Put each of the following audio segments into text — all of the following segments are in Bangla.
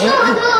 臭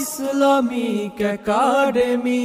ইসলামিক একাডেমি।